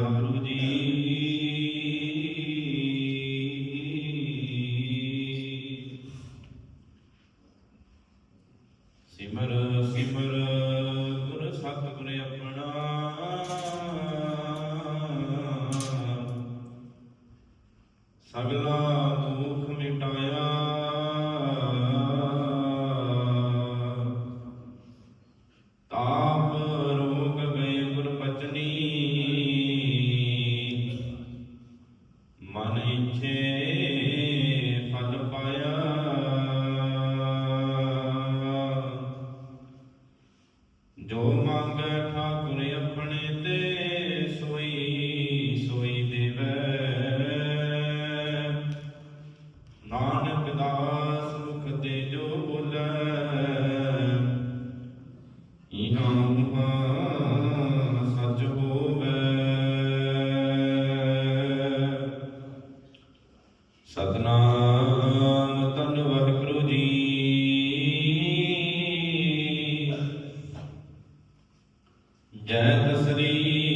ਗੁਰੂ ਜੀ। ਸਿਮਰ ਸਿਮਰ। ਨਾਨਕ ਦਾਸ ਮੁਖ ਤੇ ਜੋ ਬੋਲੇ। ਇਹਾਂ ਧੰਨ ਵਾਹਿਗੁਰੂ ਜੀ। ਜੈ ਤਸਰੀ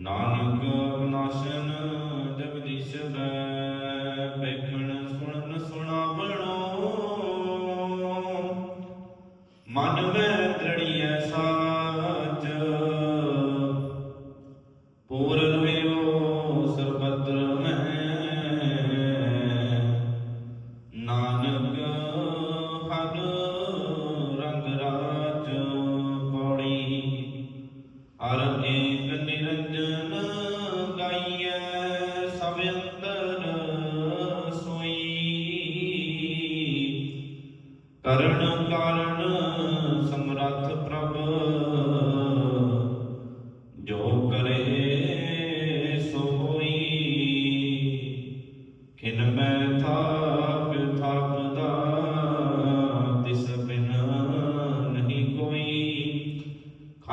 ਨਾਨਕ ਵਿਨਾਸ਼ਨ ਜਗਦੀਸ਼ ਬੈ ਬੈਠਣ ਸੁਣਨ ਸੁਣਾ। மனுவ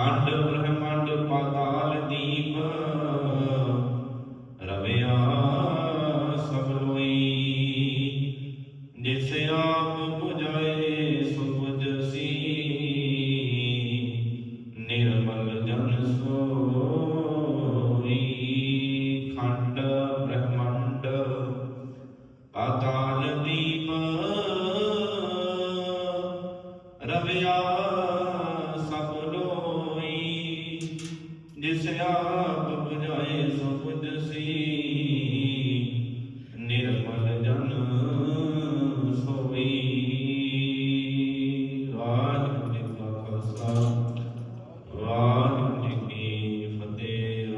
ਖੰਡ ਬ੍ਰਹਮੰਡ ਪਾਤਾਲ ਦੀਪ, ਰਵਿਆ ਸਭ ਲੋਈ। ਜਿਸ ਆਪ ਪੁਜਾਏ ਸੁਭਜ ਨਿਰਮਲ ਜਨ ਸੋਈ। ਖੰਡ ਬ੍ਰਹਮੰਡ ਪਾਤਾਲ ਦੀਪ, ਰਵਿਆ